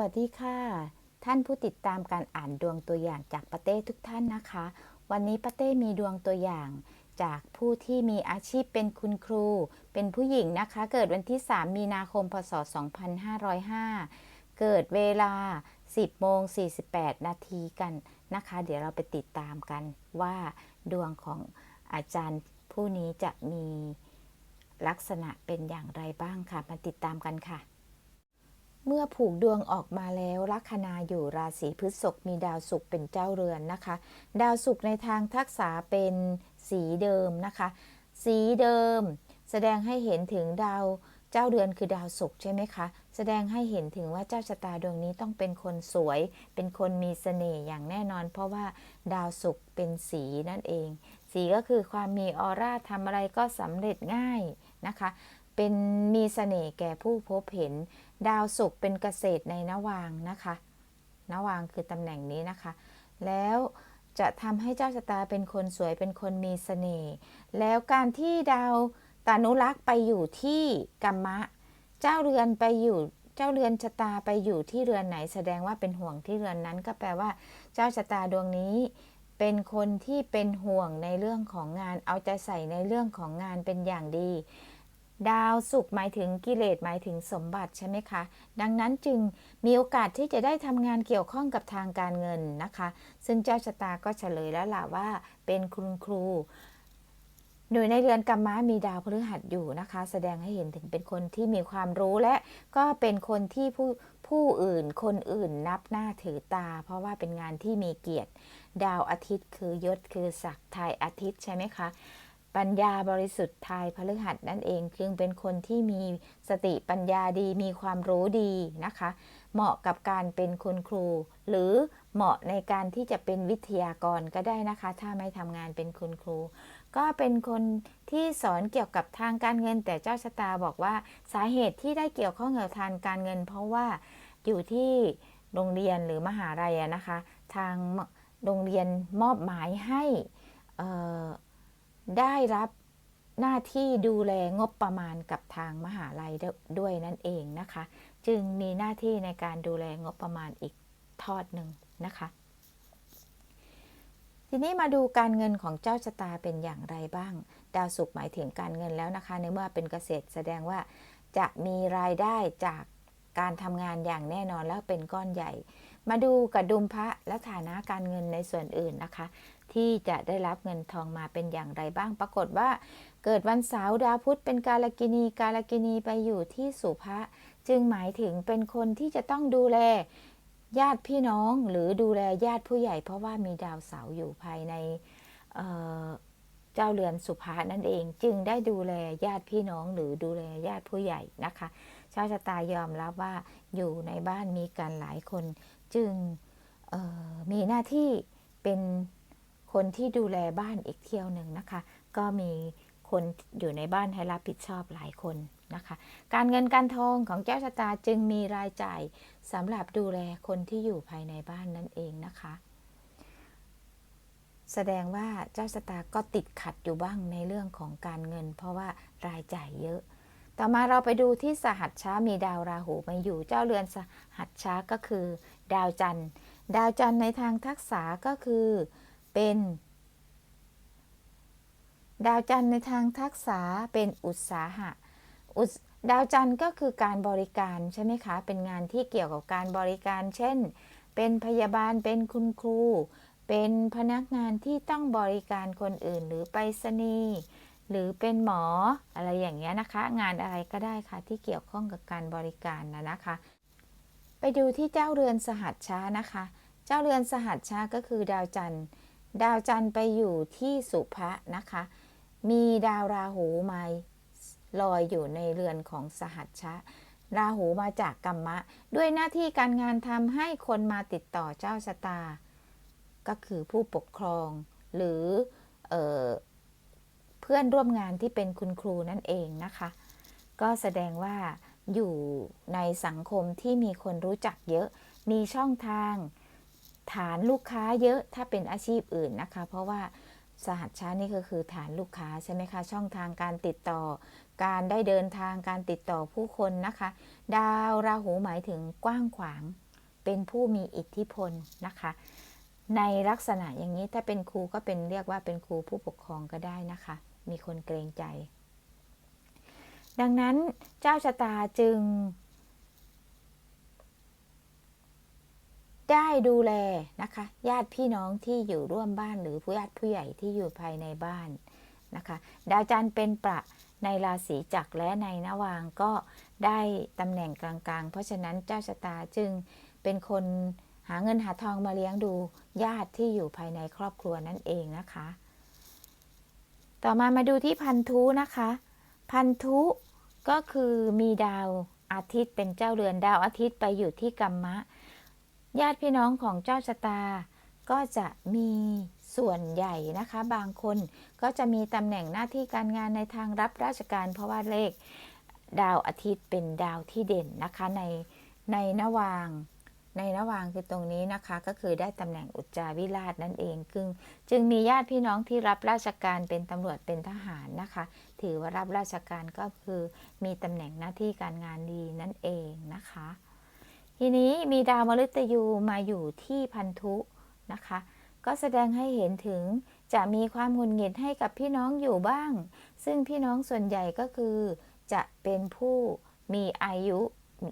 วัสดีค่ะ ท่านผู้ติดตามการอ่านดวงตัวอย่างจากปาเต้ทุกท่านนะคะ วันนี้ปาเต้มีดวงตัวอย่าง จากผู้ที่มีอาชีพเป็นคุณครู เป็นผู้หญิงนะคะ เกิดวันที่ 3 มีนาคม พศ 2505 เกิดเวลา 10โมง48 นาทีกันนะคะ เดี๋ยวเราไปติดตามกันว่าดวงของอาจารย์ผู้นี้จะมีลักษณะเป็นอย่างไรบ้างค่ะ มาติดตามกันค่ะ เมื่อผูกดวงออกมาแล้วลัคนาอยู่ราศีพฤษภมีดาวศุกร์เป็นเจ้าเรือนนะคะ ดาวศุกร์ในทางทักษะเป็นสีเดิมนะคะ สีเดิม แสดงให้เห็นถึงดาวเจ้าเรือนคือดาวศุกร์ใช่ไหมคะ แสดงให้เห็นถึงว่าเจ้าชะตาดวงนี้ต้องเป็นคนสวย เป็นคนมีเสน่ห์อย่างแน่นอน เพราะว่าดาวศุกร์เป็นสีนั่นเอง สีก็คือความมีออร่าทำอะไรก็สำเร็จง่ายนะคะ เป็นมีเสน่ห์แก่ผู้พบเห็น ดาวศุกร์เป็นเกษตรในนวางนะคะนวางคือตำแหน่งนี้นะคะ แล้วจะทำให้เจ้าชะตาเป็นคนสวยเป็นคนมีเสน่ห์แล้วการที่ดาวตานุรักษ์ไปอยู่ที่กัมมะ เจ้าเรือนไปอยู่เจ้าเรือนชะตาไปอยู่ที่เรือนไหนแสดงว่าเป็นห่วงที่เรือนนั้น ก็แปลว่า เจ้าชะตาดวงนี้ เป็นคนที่เป็นห่วงในเรื่องของงาน เอาใจใส่ในเรื่องของงานเป็นอย่างดี ดาวศุกหมายถึงกิเลสหมายถึงสมบัติใช่ไหมคะ ดังนั้นจึงมีโอกาสที่จะได้ทำงานเกี่ยวข้องกับทางการเงินนะคะ ซึ่งเจ้าชะตาก็เฉลยแล้วล่ะว่าเป็นคุณครูโดยในเรือนกรรมะมีดาวพฤหัสอยู่นะคะ แสดงให้เห็นถึงเป็นคนที่มีความรู้และก็เป็นคนที่ผู้ผู้อื่นคนอื่นนับหน้าถือตา เพราะว่าเป็นงานที่มีเกียรติ ดาวอาทิตย์คือยศคือศักดิ์ไทยอาทิตย์ใช่ไหมคะ ปัญญาบริสุทธิ์ทายพฤหัสนั่นเองจึงเป็นคนที่มีสติปัญญาดีมีความรู้ดีนะคะ เหมาะกับการเป็นคุณครู หรือเหมาะในการที่จะเป็นวิทยากรก็ได้นะคะ ถ้าไม่ทำงานเป็นคุณครู ก็เป็นคนที่สอนเกี่ยวกับทางการเงิน แต่เจ้าชะตาบอกว่าสาเหตุที่ได้เกี่ยวข้องกับทางการเงิน เพราะว่าอยู่ที่โรงเรียนหรือมหาลัยนะคะ ทางโรงเรียนมอบหมายให้อ่อ ได้รับหน้าที่ดูแลงบประมาณกับทางมหาลัยด้วยนั่นเองนะคะ จึงมีหน้าที่ในการดูแลงบประมาณอีกทอดหนึ่งนะคะ ทีนี้มาดูการเงินของเจ้าชะตาเป็นอย่างไรบ้าง ดาวศุกร์หมายถึงการเงินแล้วนะคะ ในเมื่อเป็นเกษตรแสดงว่าจะมีรายได้จากการทำงานอย่างแน่นอนแล้วเป็นก้อนใหญ่ มาดูกระดุมพระและฐานะการเงินในส่วนอื่นนะคะ ที่จะได้รับเงินทองมาเป็นอย่างไรบ้างปรากฏว่า เกิดวันเสาร์ดาวพุธเป็นกาลกินีกาลกินีไปอยู่ที่สุภะจึงหมายถึงเป็นคนที่จะต้องดูแลญาติพี่น้องหรือดูแลญาติผู้ใหญ่ เพราะว่ามีดาวเสาร์อยู่ภายในเเจ้าเรือนสุภานั่นเอง จึงได้ดูแลญาติพี่น้องหรือดูแลญาติผู้ใหญ่นะคะชาวชะตายอมรับว่าอยู่ในบ้านมีกันหลายคน จึงมีหน้าที่เป็นคนที่ดูแลบ้านอีกเที่ยวหนึ่งนะคะ ก็มีคนอยู่ในบ้านให้รับผิดชอบหลายคนนะคะ การเงินการทองของเจ้าชะตาจึงมีรายจ่ายสำหรับดูแลคนที่อยู่ภายในบ้านนั่นเองนะคะ แสดงว่าเจ้าชะตาก็ติดขัดอยู่บ้างในเรื่องของการเงิน เพราะว่ารายจ่ายเยอะ ต่อมาเราไปดูที่สหัสช้ามีดาวราหูมาอยู่เจ้าเรือนสหัสช้าก็คือ ดาวจันทร์ดาวจันทร์ในทางทักษะก็คือ เป็น ดาวจันทร์ในทางทักษะเป็นอุตสาหะดาวจันทร์ก็คือการบริการใช่ไหมคะ เป็นงานที่เกี่ยวกับการบริการ เช่น เป็นพยาบาล เป็นคุณครู เป็นพนักงานที่ต้องบริการคนอื่นหรือไปรษณีย์ หรือเป็นหมออะไรอย่างเงี้ยนะคะ งานอะไรก็ได้ค่ะที่เกี่ยวข้องกับการบริการนะนะคะ ไปดูที่เจ้าเรือนสหัสช้านะคะ เจ้าเรือนสหัสช้าก็คือดาวจันทร์ ดาวจันทร์ไปอยู่ที่สุภะนะคะ มีดาวราหูมาลอยอยู่ในเรือนของสหัชชะราหูมาจากกรรมะ ด้วยหน้าที่การงานทำให้คนมาติดต่อเจ้าชะตา ก็คือผู้ปกครอง หรือเออ เพื่อนร่วมงานที่เป็นคุณครูนั่นเองนะคะ ก็แสดงว่าอยู่ในสังคมที่มีคนรู้จักเยอะ มีช่องทาง ฐานลูกค้าเยอะถ้าเป็นอาชีพอื่นนะคะ เพราะว่าสหัสชานี่ก็คือฐานลูกค้าใช่ไหมคะ ช่องทางการติดต่อ การได้เดินทางการติดต่อผู้คนนะคะ ดาวราหูหมายถึงกว้างขวาง เป็นผู้มีอิทธิพลนะคะ ในลักษณะอย่างนี้ถ้าเป็นครูก็เป็นเรียกว่าเป็นครูผู้ปกครองก็ได้นะคะ มีคนเกรงใจ ดังนั้นเจ้าชะตาจึง ได้ดูแลนะคะ ญาติพี่น้องที่อยู่ร่วมบ้านหรือผู้ญาติผู้ใหญ่ที่อยู่ภายในบ้านนะคะดาวจันทร์เป็นประในราศีจักรและในนวางก็ได้ตำแหน่งกลางๆ เพราะฉะนั้นเจ้าชะตาจึงเป็นคนหาเงินหาทองมาเลี้ยงดูญาติที่อยู่ภายในครอบครัวนั่นเองนะคะ ต่อมามาดูที่พันธุนะคะ พันธุก็คือมีดาวอาทิตย์เป็นเจ้าเรือนดาวอาทิตย์ไปอยู่ที่กัมมะ ญาติพี่น้องของเจ้าชะตา ก็จะมีส่วนใหญ่นะคะ บางคนก็จะมีตำแหน่งหน้าที่การงานในทางรับราชการ เพราะว่าเลขดาวอาทิตย์เป็นดาวที่เด่นนะคะในในนวาง ในนวางคือตรงนี้นะคะก็คือได้ตำแหน่งอุจจาวิราชนั่นเองจึงจึงมีญาติพี่น้องที่รับราชการเป็นตำรวจเป็นทหารนะคะ ถือว่ารับราชการก็คือมีตำแหน่งหน้าที่การงานดีนั่นเองนะคะ ทีนี้มีดาวมฤตยูมาอยู่ที่พันธุนะคะ ก็แสดงให้เห็นถึงจะมีความหงุดหงิดให้กับพี่น้องอยู่บ้าง ซึ่งพี่น้องส่วนใหญ่ก็คือจะเป็นผู้มีอายุ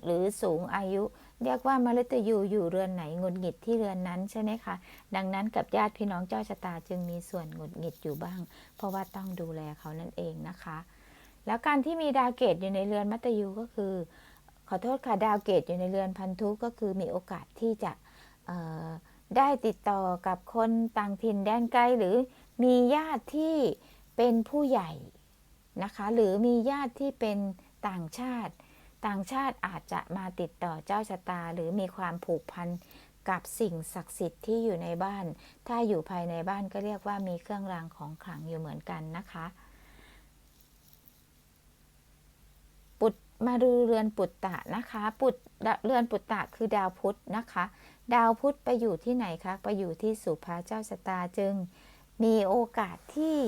หรือสูงอายุ เรียกว่ามฤตยูอยู่เรือนไหนหงุดหงิดที่เรือนนั้นใช่ไหมคะ ดังนั้นกับญาติพี่น้องเจ้าชะตาจึงมีส่วนหงุดหงิดอยู่บ้าง เพราะว่าต้องดูแลเขานั่นเองนะคะ แล้วการที่มีดาวเกตอยู่ในเรือนมัตตยูก็คือ ขอโทษค่ะดาวเกตอยู่ในเรือนพันธุก็คือมีโอกาสที่จะได้ติดต่อกับคนต่างถิ่นแดนไกลหรือมีญาติที่เป็นผู้ใหญ่นะคะ หรือมีญาติที่เป็นต่างชาติ ต่างชาติอาจจะมาติดต่อเจ้าชะตา หรือมีความผูกพันกับสิ่งศักดิ์สิทธิ์ที่อยู่ในบ้าน ถ้าอยู่ภายในบ้านก็เรียกว่ามีเครื่องรางของขลังอยู่เหมือนกันนะคะ ปุตมาดูเรือนปุตตะนะคะ ปุตเรือนปุตตะคือดาวพุธนะคะ ดาวพุธไปอยู่ที่ไหนคะ ไปอยู่ที่สุภาเจ้าชะตาจึง มีโอกาสที่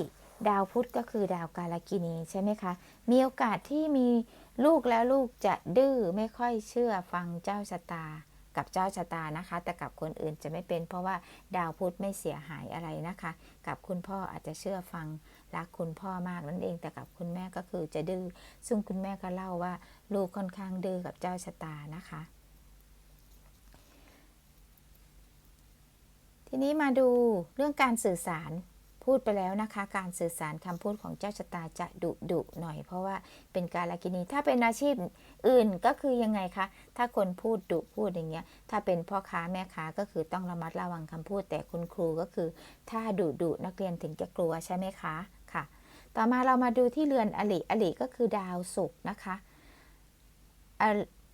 ดาวพุธก็คือดาวกาลกินีใช่ไหมคะ มีโอกาสที่มีลูกแล้วลูกจะดื้อไม่ค่อยเชื่อฟังเจ้าชะตา กับเจ้าชะตานะคะ แต่กับคนอื่นจะไม่เป็น เพราะว่าดาวพุธไม่เสียหายอะไรนะคะ กับคุณพ่ออาจจะเชื่อฟังรักคุณพ่อมากนั่นเอง แต่กับคุณแม่ก็คือจะดื้อ ซึ่งคุณแม่ก็เล่าว่า ลูกค่อนข้างดื้อกับเจ้าชะตานะคะ ทีนี้มาดูเรื่องการสื่อสาร พูดไปแล้วนะคะ การสื่อสารคำพูดของเจ้าชะตาจะดุดุหน่อย เพราะว่าเป็นการละกินีถ้าเป็นอาชีพอื่นก็คือยังไงคะ ถ้าคนพูดดุพูดอย่างเงี้ย ถ้าเป็นพ่อค้าแม่ค้าก็คือต้องระมัดระวังคำพูด แต่คุณครูก็คือ ถ้าดุดุนักเรียนถึงจะกลัวใช่ไหมคะค่ะ ต่อมาเรามาดูที่เรือนอลิอลิก็คือดาวศุกร์นะคะ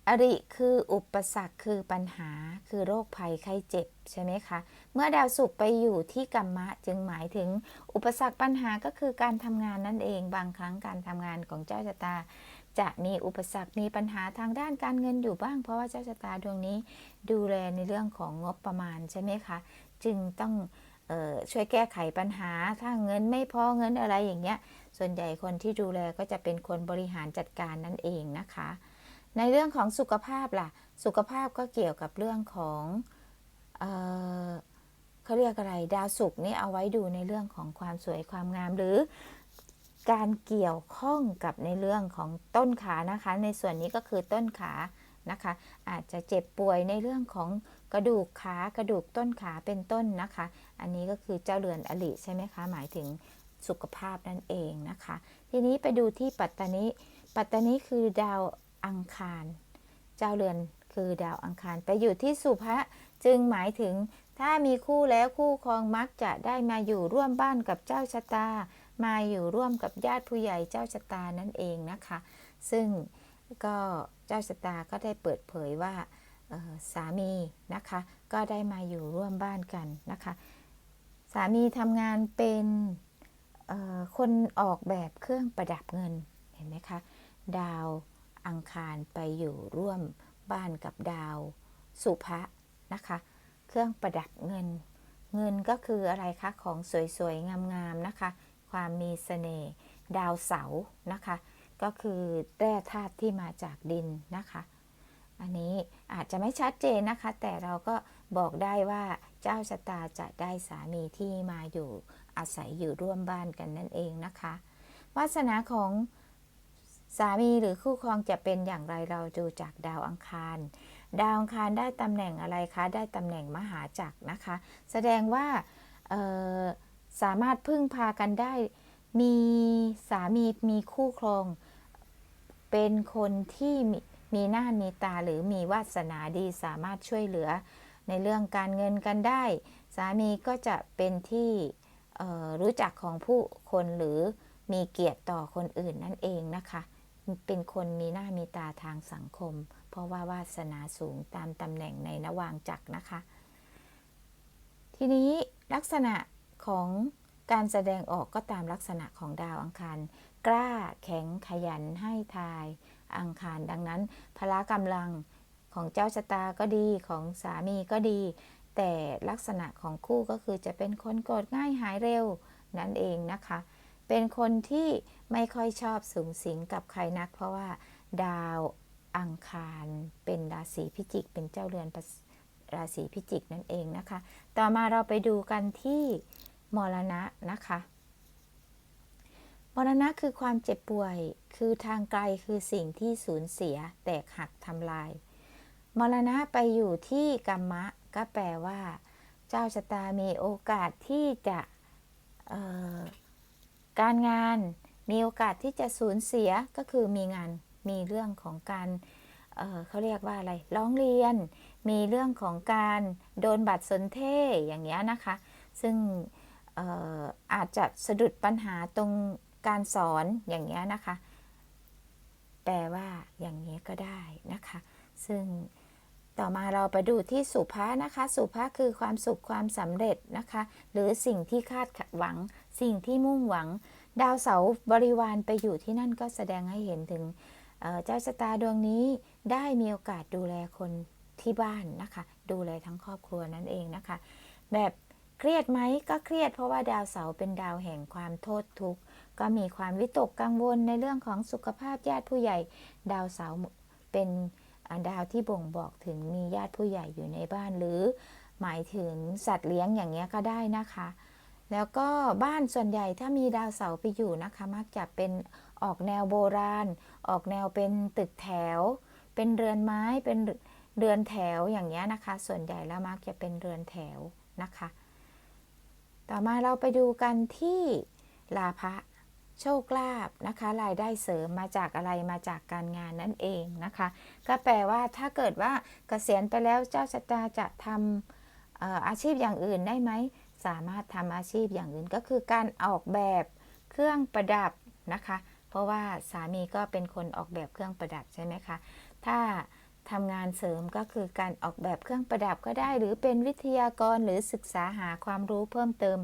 อริคืออุปสรรคคือปัญหาคือโรคภัยไข้เจ็บใช่ไหมคะ เมื่อดาวศุกร์ไปอยู่ที่กัมมะจึงหมายถึงอุปสรรคปัญหาก็คือการทำงานนั่นเองบางครั้งการทำงานของเจ้าชะตา จะมีอุปสรรคมีปัญหาทางด้านการเงินอยู่บ้าง เพราะว่าเจ้าชะตาดวงนี้ดูแลในเรื่องของงบประมาณใช่ไหมคะ จึงต้องออช่วยแก้ไขปัญหาถ้าเงินไม่พอเงินอะไรอย่างเงี้ยส่วนใหญ่คนที่ดูแลก็จะเป็นคนบริหารจัดการนั่นเองนะคะ ในเรื่องของสุขภาพล่ะ สุขภาพก็เกี่ยวกับเรื่องของเออเขาเรียกอะไร ดาวศุกร์นี่เอาไว้ดูในเรื่องของความสวยความงามหรือ การเกี่ยวข้องกับในเรื่องของต้นขานะคะ ในส่วนนี้ก็คือต้นขานะคะ อาจจะเจ็บป่วยในเรื่องของกระดูกขากระดูกต้นขาเป็นต้นนะคะ อันนี้ก็คือเจ้าเรือนอลิใช่ไหมคะ หมายถึงสุขภาพนั่นเองนะคะ ทีนี้ไปดูที่ปัตตานีปัตตานีคือดาว อังคาร เจ้าเรือนคือดาวอังคารไปอยู่ที่สุภะจึงหมายถึง ถ้ามีคู่แล้วคู่ครองมักจะได้มาอยู่ร่วมบ้านกับเจ้าชะตา มาอยู่ร่วมกับญาติผู้ใหญ่เจ้าชะตานั่นเองนะคะ ซึ่งก็เจ้าชะตาก็ได้เปิดเผยว่าสามีนะคะ ก็ได้มาอยู่ร่วมบ้านกันนะคะ สามีทำงานเป็นคนออกแบบเครื่องประดับเงินเห็นไหมคะ ดาว อังคารไปอยู่ร่วมบ้านกับดาว สุภะนะคะ เครื่องประดับเงิน เงินก็คืออะไรคะ ของสวยๆ งามๆนะคะ ความมีสเสน่ห์ดาวเสานะคะ ก็คือแร่ธาตุที่มาจากดินนะคะ อันนี้อาจจะไม่ชัดเจนนะคะ แต่เราก็บอกได้ว่าเจ้าชะตาจะได้สามีที่มาอยู่อาศัยอยู่ร่วมบ้านกันนั่นเองนะคะ วาสนาของ สามีหรือคู่ครองจะเป็นอย่างไรเราดูจากดาวอังคาร ดาวอังคารได้ตำแหน่งอะไรคะ ได้ตำแหน่งมหาจักรนะคะ แสดงว่าสามารถพึ่งพากันได้ มีสามีมีคู่ครอง เป็นคนที่มีหน้ามีตาหรือมีวาสนาดีสามารถช่วยเหลือ ในเรื่องการเงินกันได้ สามีก็จะเป็นที่รู้จักของผู้คนหรือมีเกียรติต่อคนอื่นนั่นเองนะคะ เป็นคนมีหน้ามีตาทางสังคม เพราะว่าวาสนาสูงตามตำแหน่งในนวางจักรนะคะ ทีนี้ลักษณะของการแสดงออกก็ตามลักษณะของดาวอังคาร กล้าแข็งขยันให้ทายอังคาร ดังนั้นพละกำลังของเจ้าชะตาก็ดีของสามีก็ดี แต่ลักษณะของคู่ก็คือจะเป็นคนโกรธง่ายหายเร็วนั่นเองนะคะ เป็นคนที่ ไม่ค่อยชอบสูงสิงกับใครนัก เพราะว่าดาวอังคารเป็นราศีพิจิก เป็นเจ้าเรือนราศีพิจิกนั่นเองนะคะ ต่อมาเราไปดูกันที่มรณะนะคะมรณะคือความเจ็บป่วย คือทางไกลคือสิ่งที่สูญเสีย แตกหักทำลาย มรณะไปอยู่ที่กรรมะ ก็แปลว่า เจ้าชะตามีโอกาสที่จะการงาน มีโอกาสที่จะสูญเสียก็คือมีงานมีเรื่องของการเเขาเรียกว่าอะไรร้องเรียน มีเรื่องของการโดนบัตรสนเทศอย่างเงี้ยนะคะ ซึ่งอาจจะสะดุดปัญหาตรงการสอนอย่างเงี้ยนะคะ แปลว่าอย่างนี้ก็ได้นะคะ ซึ่งต่อมาเราไปดูที่สุภาษนะคะ สุภาษคือความสุขความสำเร็จนะคะ หรือสิ่งที่คาดหวัง สิ่งที่มุ่งหวัง ดาวเสาร์บริวารไปอยู่ที่นั่นก็แสดงให้เห็นถึงเจ้าชะตาดวงนี้ได้มีโอกาสดูแลคนที่บ้านนะคะ ดูแลทั้งครอบครัวนั่นเองนะคะ แบบเครียดไหมก็เครียดเพราะว่าดาวเสาร์เป็นดาวแห่งความโทษทุกข์ก็มีความวิตกกังวลในเรื่องของสุขภาพญาติผู้ใหญ่ ดาวเสาร์เป็นดาวที่บ่งบอกถึงมีญาติผู้ใหญ่อยู่ในบ้านหรือ หมายถึงสัตว์เลี้ยงอย่างเงี้ยก็ได้นะคะ แล้วก็บ้านส่วนใหญ่ถ้ามีดาวเสาร์ไปอยู่นะคะ มักจะเป็นออกแนวโบราณ ออกแนวเป็นตึกแถว เป็นเรือนไม้เป็นเรือนแถวอย่างเงี้ยนะคะ ส่วนใหญ่แล้วมักจะเป็นเรือนแถวนะคะ ต่อมาเราไปดูกันที่ลาภะโชคลาภนะคะรายได้เสริมมาจากอะไรมาจากการงานนั่นเองนะคะ ก็แปลว่าถ้าเกิดว่าเกษียณไปแล้วเจ้าชะตาจะทำอาชีพอย่างอื่นได้ไหม สามารถทำอาชีพอย่างอื่นก็คือการออกแบบเครื่องประดับนะคะ เพราะว่าสามีก็เป็นคนออกแบบเครื่องประดับใช่ไหมคะ ถ้าทำงานเสริมก็คือการออกแบบเครื่องประดับก็ได้ หรือเป็นวิทยากรหรือศึกษาหาความรู้เพิ่มเติม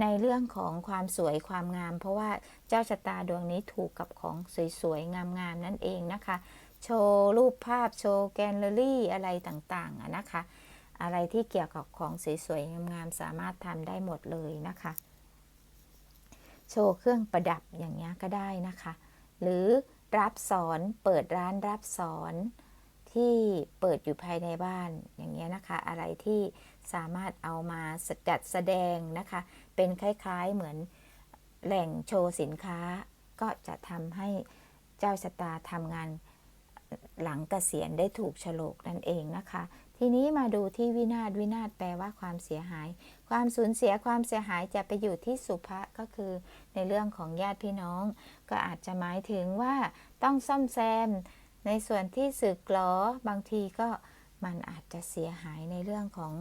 ในเรื่องของความสวยความงาม เพราะว่าเจ้าชะตาดวงนี้ถูกกับของสวยๆ งามๆ นั่นเองนะคะ โชว์รูปภาพโชว์แกลเลอรี่อะไรต่างๆนะคะ อะไรที่เกี่ยวกับของสวยๆงามๆสามารถทำได้หมดเลยนะคะ โชว์เครื่องประดับอย่างเงี้ก็ได้นะคะ หรือรับสอนเปิดร้านรับสอนที่เปิดอยู่ภายในบ้านอย่างเงี้ยนะคะ อะไรที่สามารถเอามาจัดแสดงนะคะ เป็นคล้ายๆเหมือนแหล่งโชว์สินค้า ก็จะทำให้เจ้าชะตาทำงานหลังเกษียณได้ถูกฉลกนั่นเองนะคะ ทีนี้มาดูที่วินาศวินาศแปลว่าความเสียหาย ความสูญเสียความเสียหายจะไปอยู่ที่สุภะก็คือ ในเรื่องของญาติพี่น้อง ก็อาจจะหมายถึงว่าต้องซ่อมแซม ในส่วนที่สึกหรอบางทีก็มันอาจจะเสียหายในเรื่องของ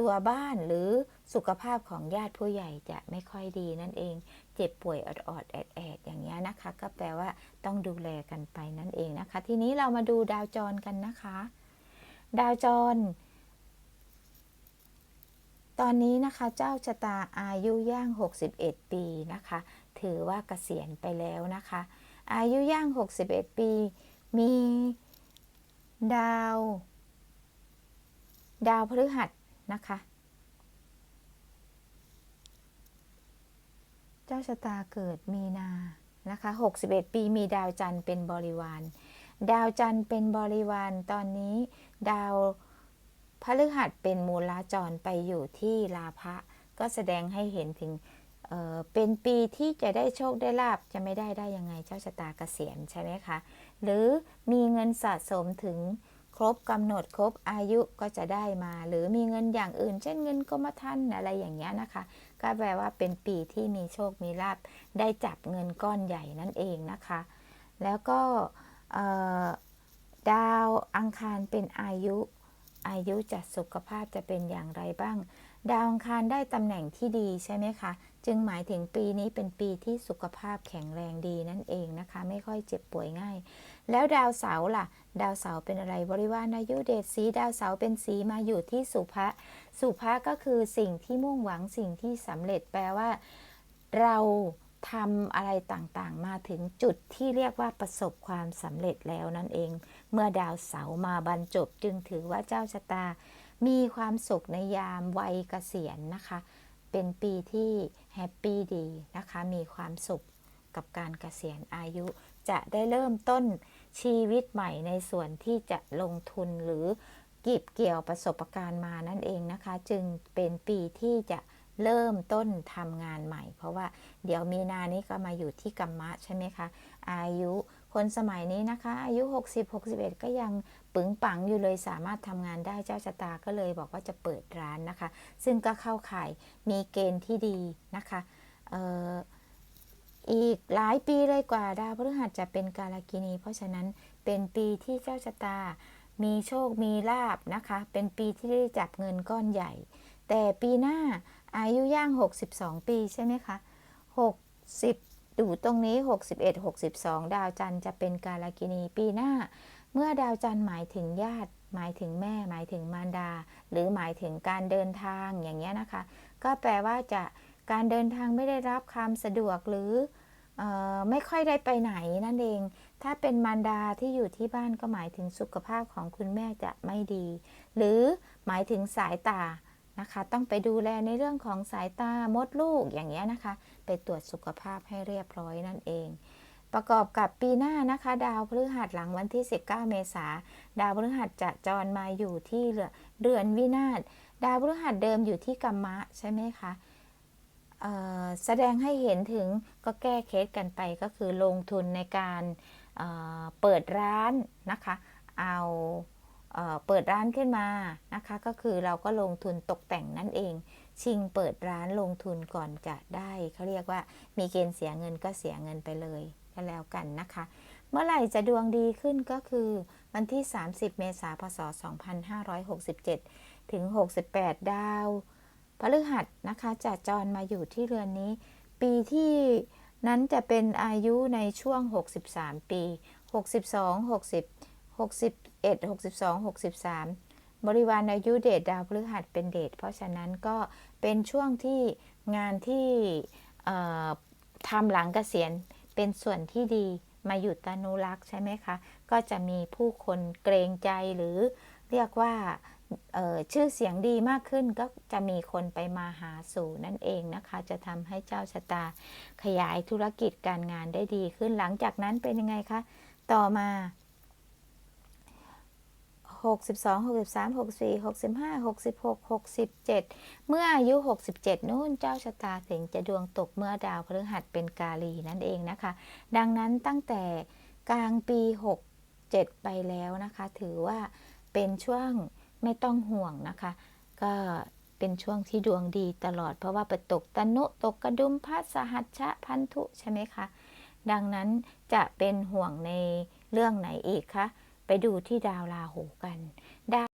ตัวบ้านหรือสุขภาพของญาติผู้ใหญ่จะไม่ค่อยดีนั่นเอง เจ็บป่วยอดอดแอดแอดอย่างเงี้นะคะ ก็แปลว่าต้องดูแลกันไปนั่นเองนะคะ ทีนี้เรามาดูดาวจรกันนะคะ ดาวจร ตอนนี้นะคะเจ้าชะตาอายุย่าง 61 ปีนะคะ ถือว่าเกษียณไปแล้วนะคะ อายุย่าง 61 ปี มีดาว ดาวพฤหัสนะคะ เจ้าชะตาเกิดมีนานะคะ 61 ปีมีดาวจันทร์เป็นบริวาร ดาวจันทร์เป็นบริวารตอนนี้ ดาวพฤหัสเป็นมูลาจรไปอยู่ที่ลาภะก็แสดงให้เห็นถึงเเป็นปีที่จะได้โชคได้ลาบจะไม่ได้ได้ยังไงเจ้าชะตาเกษียณใช่ไหมคะ หรือมีเงินสะสมถึงครบกำหนดครบอายุก็จะได้มา หรือมีเงินอย่างอื่น เช่นเงินกรมธรรม์อะไรอย่างเงี้ยนะคะ ก็แปลว่าเป็นปีที่มีโชคมีลาบได้จับเงินก้อนใหญ่นั่นเองนะคะ แล้วก็ ดาวอังคารเป็นอายุ อายุจะสุขภาพจะเป็นอย่างไรบ้าง ดาวอังคารได้ตำแหน่งที่ดีใช่ไหมคะ จึงหมายถึงปีนี้เป็นปีที่สุขภาพแข็งแรงดีนั่นเองนะคะ ไม่ค่อยเจ็บป่วยง่าย แล้วดาวเสาร์ล่ะ ดาวเสาร์เป็นอะไรบริวารอายุเดชสีดาวเสาร์เป็นสีมาอยู่ที่สุภะสุภะก็คือสิ่งที่มุ่งหวังสิ่งที่สำเร็จแปลว่า เรา ทำอะไรต่างๆ มาถึงจุดที่เรียกว่าประสบความสำเร็จแล้วนั่นเอง เมื่อดาวเสาร์มาบรรจบจึงถือว่าเจ้าชะตา มีความสุขในยามวัยเกษียณนะคะ เป็นปีที่แฮปปี้ดีนะคะ มีความสุขกับการเกษียณอายุ จะได้เริ่มต้นชีวิตใหม่ในส่วนที่จะลงทุนหรือเก็บเกี่ยวประสบการณ์มานั่นเองนะคะ จึงเป็นปีที่จะ เริ่มต้นทำงานใหม่ เพราะว่าเดี๋ยวมีนานี้ก็มาอยู่ที่กัมมะใช่ไหมคะ อายุคนสมัยนี้นะคะ อายุ 60 61 ก็ยังปึงปังอยู่เลยสามารถทำงานได้เจ้าชะตาก็เลยบอกว่าจะเปิดร้านนะคะ ซึ่งก็เข้าข่ายมีเกณฑ์ที่ดีนะคะอออีกหลายปีเลยกว่าดาวพฤหัสจะเป็นกาลกินี เพราะฉะนั้นเป็นปีที่เจ้าชะตา มีโชคมีลาบนะคะ เป็นปีที่ได้จับเงินก้อนใหญ่ แต่ปีหน้า อายุย่าง 62 ปีใช่ไหมคะ60ดูตรงนี้ 61 62 ดาวจันทร์จะเป็นกาลกินีปีหน้า เมื่อดาวจันทร์หมายถึงญาติ หมายถึงแม่ หมายถึงมารดา หรือหมายถึงการเดินทางอย่างเงี้ยนะคะ ก็แปลว่าจะการเดินทางไม่ได้รับความสะดวกหรือออไม่ค่อยได้ไปไหนนั่นเอง ถ้าเป็นมารดาที่อยู่ที่บ้านก็หมายถึงสุขภาพของคุณแม่จะไม่ดี หรือหมายถึงสายตา นะคะ ต้องไปดูแลในเรื่องของสายตามดลูกอย่างเงี้ยนะคะ ไปตรวจสุขภาพให้เรียบร้อยนั่นเอง ประกอบกับปีหน้านะคะ ดาวพฤหัสหลังวันที่ 19 เมษาดาวพฤหัสจะจรมาอยู่ที่เรือนวินาศดาวพฤหัสเดิมอยู่ที่กัมมะใช่ไหมคะแสดงให้เห็นถึงก็แก้เคสกันไปก็คือลงทุนในการเเปิดร้านนะคะ เอา เปิดร้านขึ้นมานะคะ ก็คือเราก็ลงทุนตกแต่งนั่นเอง ชิงเปิดร้านลงทุนก่อนจะได้เขาเรียกว่ามีเกณฑ์เสียเงินก็เสียเงินไปเลยก็แล้วกันนะคะ เมื่อไหร่จะดวงดีขึ้นก็คือวันที่ 30 เมษายนพศ 2567 ถึง 68 ดาวพฤหัสนะคะจะจรมาอยู่ที่เรือนนี้ ปีที่นั้นจะเป็นอายุในช่วง 63 ปี 62 60 61 62 63 บริวารอายุเดชดาวพฤหัสเป็นเดชเพราะฉะนั้นก็เป็นช่วงที่งานที่ทำหลังเกษียณเป็นส่วนที่ดีมาหยุดตานุรักษ์ใช่ไหมคะ ก็จะมีผู้คนเกรงใจหรือเรียกว่าชื่อเสียงดีมากขึ้นก็จะมีคนไปมาหาสู่นั่นเองนะคะ จะทำให้เจ้าชะตาขยายธุรกิจการงานได้ดีขึ้นหลังจากนั้นเป็นยังไงคะ ต่อมา 62 63 64 65 66 67 เมื่ออายุ 67 นู่นเจ้าชะตาถึงจะดวงตกเมื่อดาวพฤหัสเป็นกาลีนั่นเองนะคะ ดังนั้นตั้งแต่กลางปี 67 ไปแล้วนะคะ ถือว่าเป็นช่วงไม่ต้องห่วงนะคะ ก็เป็นช่วงที่ดวงดีตลอด เพราะว่าไปตกตนุตกกระดุมพัดสหัชชะพันธุใช่ไหมคะ ดังนั้นจะเป็นห่วงในเรื่องไหนอีกคะ ดูที่ดาวราหูกันดาว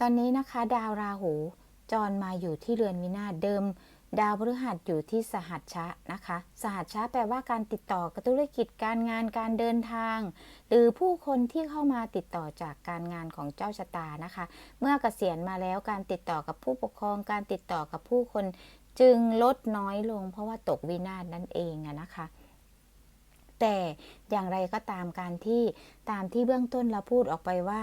ตอนนี้นะคะ ดาวราหูจรมาอยู่ที่เรือนวินาศเดิม ดาวพฤหัสอยู่ที่สหัชชะนะคะ สหัชชะแปลว่าการติดต่อกับธุรกิจการงานการเดินทาง หรือผู้คนที่เข้ามาติดต่อจากการงานของเจ้าชะตานะคะ เมื่อเกษียณมาแล้วการติดต่อกับผู้ปกครอง การติดต่อกับผู้คน จึงลดน้อยลง เพราะว่าตกวินาศนั่นเองอะนะคะ แต่อย่างไรก็ตามการที่ตามที่เบื้องต้นเราพูดออกไปว่า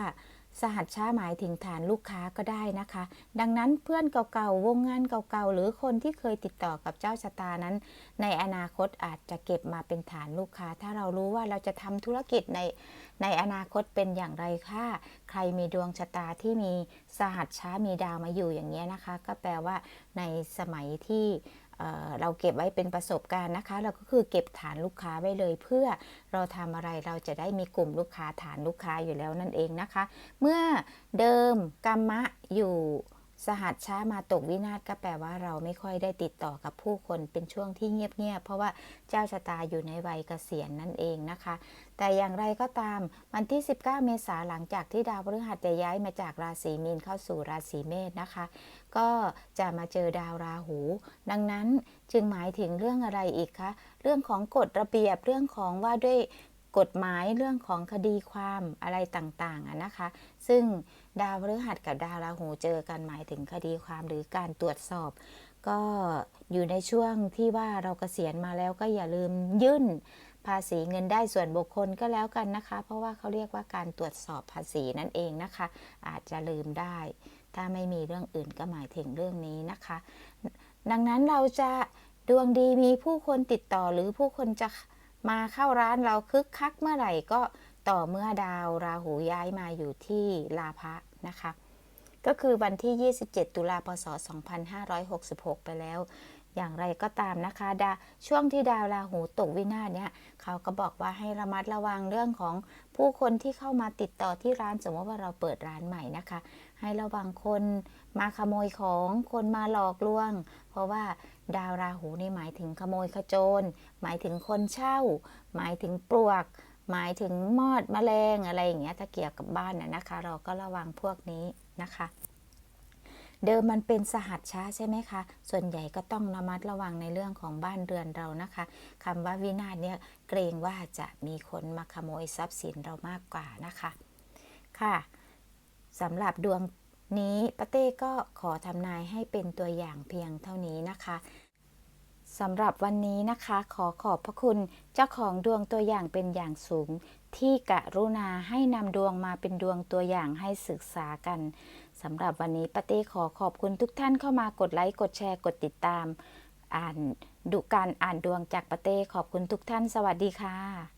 สหัสช้าหมายถึงฐานลูกค้าก็ได้นะคะ ดังนั้นเพื่อนเก่าๆ วงงานเก่าๆ หรือคนที่เคยติดต่อกับเจ้าชะตานั้น ในอนาคตอาจจะเก็บมาเป็นฐานลูกค้า ถ้าเรารู้ว่าเราจะทำธุรกิจในในอนาคตเป็นอย่างไรค่ะใครมีดวงชะตาที่มีสหัสช้ามีดาวมาอยู่อย่างเงี้ยนะคะ ก็แปลว่าในสมัยที่ เราเก็บไว้เป็นประสบการณ์นะคะ เราก็คือเก็บฐานลูกค้าไว้เลย เพื่อเราทำอะไรเราจะได้มีกลุ่มลูกค้าฐานลูกค้าอยู่แล้วนั่นเองนะคะ เมื่อเดิมกรรมะอยู่ สหัสช้ามาตกวินาศก็แปลว่าเราไม่ค่อยได้ติดต่อกับผู้คนเป็นช่วงที่เงียบๆเพราะว่าเจ้าชะตาอยู่ในวัยเกษียณนั่นเองนะคะ แต่อย่างไรก็ตามวันที่ 19 เมษายนหลังจากที่ดาวพฤหัสจะย้ายมาจากราศีมีนเข้าสู่ราศีเมษนะคะ ก็จะมาเจอดาวราหู ดังนั้นจึงหมายถึงเรื่องอะไรอีกคะเรื่องของกฎระเบียบเรื่องของว่าด้วยกฎหมายเรื่องของคดีความอะไรต่างๆนะคะ ซึ่ง ดาวพฤหัสกับดาวราหูเจอกันหมายถึงคดีความหรือการตรวจสอบ ก็อยู่ในช่วงที่ว่าเราเกษียณมาแล้วก็อย่าลืมยื่นภาษีเงินได้ส่วนบุคคลก็แล้วกันนะคะ เพราะว่าเขาเรียกว่าการตรวจสอบภาษีนั่นเองนะคะ อาจจะลืมได้ ถ้าไม่มีเรื่องอื่นก็หมายถึงเรื่องนี้นะคะ ดังนั้นเราจะดวงดีมีผู้คนติดต่อหรือผู้คนจะมาเข้าร้านเราคึกคักเมื่อไหร่ก็ ต่อเมื่อดาวราหูย้ายมาอยู่ที่ลาภะนะคะ ก็คือวันที่ 27 ตุลาพศ 2566 ไปแล้ว อย่างไรก็ตามนะคะดาช่วงที่ดาวราหูตกวินาศเนี่ยเขาก็บอกว่าให้ระมัดระวังเรื่องของผู้คนที่เข้ามาติดต่อที่ร้านสมมติว่าเราเปิดร้านใหม่นะคะ ให้ระวังคนมาขโมยของคนมาหลอกลวง เพราะว่าดาวราหูนี่หมายถึงขโมยขโจร หมายถึงคนเช่า หมายถึงปลวก หมายถึงมอดแมลงอะไรอย่างเงี้ยถ้าเกี่ยวกับบ้านนะนะคะ เราก็ระวังพวกนี้นะคะ เดิมมันเป็นสหัสช้าใช่ไหมคะ ส่วนใหญ่ก็ต้องระมัดระวังในเรื่องของบ้านเรือนเรานะคะคำว่าวินาศเนี่ยเกรงว่าจะมีคนมาขโมยทรัพย์สินเรามากกว่านะคะค่ะสำหรับดวงนี้ป้าเต้ก็ขอทำนายให้เป็นตัวอย่างเพียงเท่านี้นะคะ สำหรับวันนี้นะคะขอขอบพระคุณเจ้าของดวงตัวอย่างเป็นอย่างสูง ที่กรุณาให้นำดวงมาเป็นดวงตัวอย่างให้ศึกษากันสำหรับวันนี้ป้าเต้ขอขอบคุณทุกท่านเข้ามากดไลค์กดแชร์กดติดตาม อ่านดูการอ่านดวงจากป้าเต้ขอบคุณทุกท่าน สวัสดีค่ะ